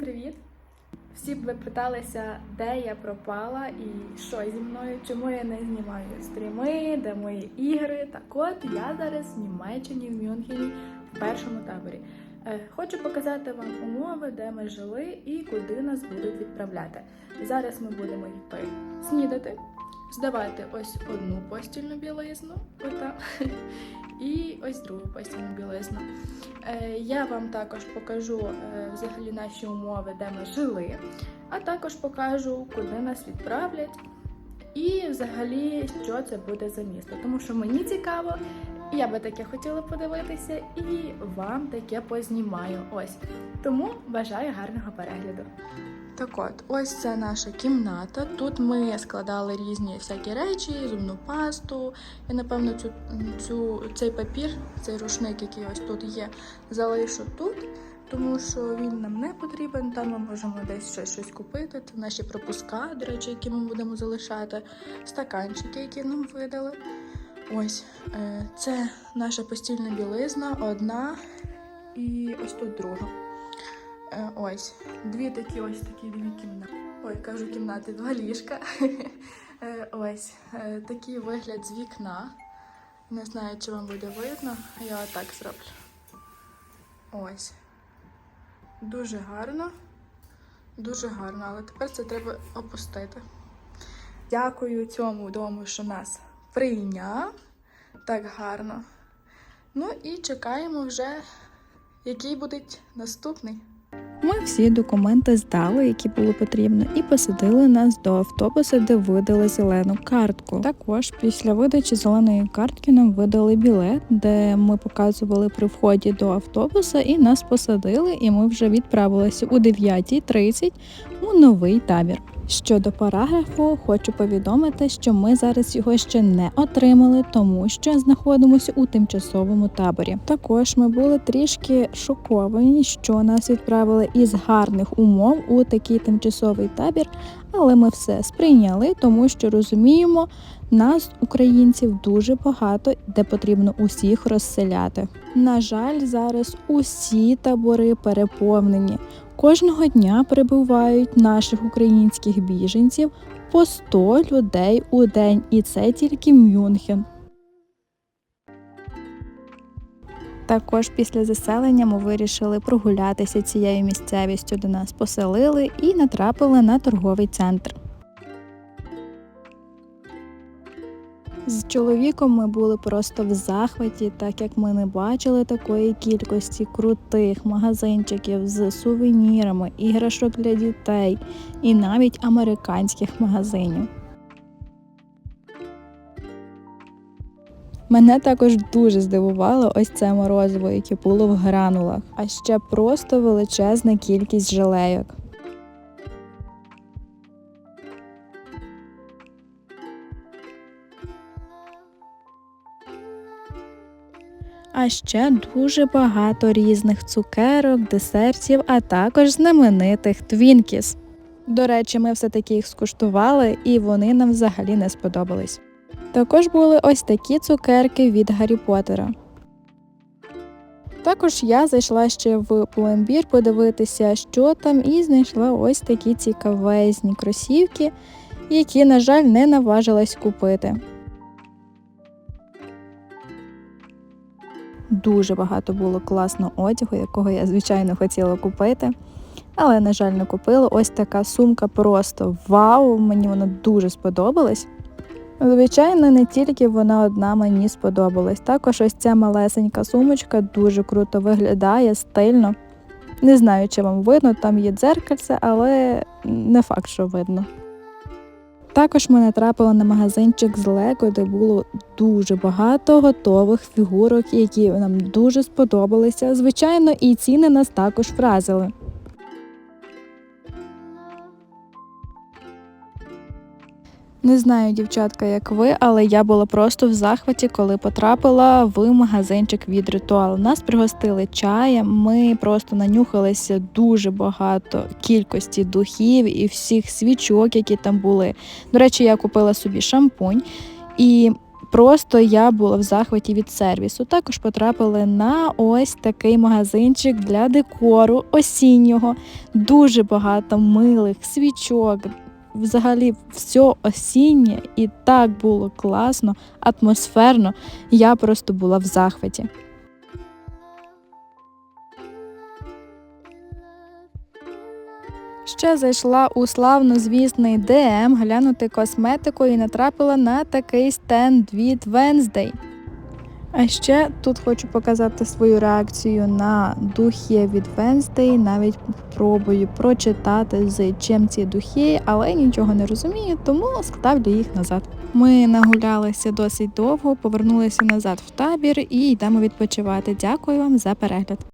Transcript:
привіт! Всі б ви питалися, де я пропала і що зі мною, чому я не знімаю стріми, де мої ігри. Так от я зараз в Німеччині, в Мюнхені, в першому таборі. Е, Хочу показати вам умови, де ми жили і куди нас будуть відправляти. Зараз ми будемо йти снідати, здавати ось одну постільну білизну, ота, і ось другу постільну білизну. Е, Я вам також покажу е, взагалі наші умови, де ми жили, а також покажу, куди нас відправлять, і взагалі, що це буде за місто. Тому що мені цікаво, я би таке хотіла подивитися, і вам таке познімаю. Ось. Тому бажаю гарного перегляду. Так от, ось це наша кімната. Тут ми складали різні всякі речі, зубну пасту. Я напевно цю, цю цей папір, цей рушник, який ось тут є, залишу тут, тому що він нам не потрібен. Там ми можемо десь щось, щось купити. Це наші пропуска, до речі, які ми будемо залишати, стаканчики, які нам видали. Ось е, це наша постільна білизна, одна і ось тут друга. Е, Ось дві такі ось такі дві кімнати. Ой, кажу кімнати, два ліжка. Е, Ось е, такий вигляд з вікна. Не знаю, чи вам буде видно, я отак зроблю. Ось. Дуже гарно. Дуже гарно, але тепер це треба опустити. Дякую цьому дому, що нас прийняв так гарно. Ну і чекаємо вже, який буде наступний. Ми всі документи здали, які було потрібно, і посадили нас до автобуса, де видали зелену картку. Також після видачі зеленої картки нам видали білет, де ми показували при вході до автобуса, і нас посадили, і ми вже відправилися у 9.30 у новий табір. Щодо параграфу, хочу повідомити, що ми зараз його ще не отримали, тому що знаходимося у тимчасовому таборі. Також ми були трішки шоковані, що нас відправили із гарних умов у такий тимчасовий табір, але ми все сприйняли, тому що розуміємо, нас, українців, дуже багато, де потрібно усіх розселяти. На жаль, зараз усі табори переповнені. Кожного дня прибувають наших українських біженців по 100 людей у день, і це тільки Мюнхен. Також після заселення ми вирішили прогулятися цією місцевістю, де нас поселили, і натрапили на торговий центр. З чоловіком ми були просто в захваті, так як ми не бачили такої кількості крутих магазинчиків з сувенірами, іграшок для дітей і навіть американських магазинів. Мене також дуже здивувало ось це морозиво, яке було в гранулах, а ще просто величезна кількість жалейок. А ще дуже багато різних цукерок, десертів, а також знаменитих твінкіс. До речі, ми все-таки їх скуштували, і вони нам взагалі не сподобались. Також були ось такі цукерки від Гаррі Поттера. Також я зайшла ще в пломбір подивитися, що там, і знайшла ось такі цікавезні кросівки, які, на жаль, не наважилась купити. Дуже багато було класного одягу, якого я, звичайно, хотіла купити. Але, на жаль, не купила. Ось така сумка просто вау! Мені вона дуже сподобалась. Звичайно, не тільки вона одна мені сподобалась. Також ось ця малесенька сумочка дуже круто виглядає, стильно. Не знаю, чи вам видно, там є дзеркальце, але не факт, що видно. Також ми натрапили на магазинчик з Лего, де було дуже багато готових фігурок, які нам дуже сподобалися. Звичайно, і ціни нас також вразили. Не знаю, дівчатка, як ви, але я була просто в захваті, коли потрапила в магазинчик від ритуал. Нас пригостили чаєм, ми просто нанюхалися дуже багато кількості духів і всіх свічок, які там були. До речі, я купила собі шампунь і просто я була в захваті від сервісу. Також потрапили на ось такий магазинчик для декору осіннього. Дуже багато милих свічок. Взагалі, все осіннє, і так було класно, атмосферно. Я просто була в захваті. Ще зайшла у славнозвісний ДМ глянути косметику і натрапила на такий стенд від Wednesday. А ще тут хочу показати свою реакцію на духи від Венстей. Навіть пробую прочитати, з чим ці духи, але нічого не розумію, тому ставлю їх назад. Ми нагулялися досить довго, повернулися назад в табір і йдемо відпочивати. Дякую вам за перегляд.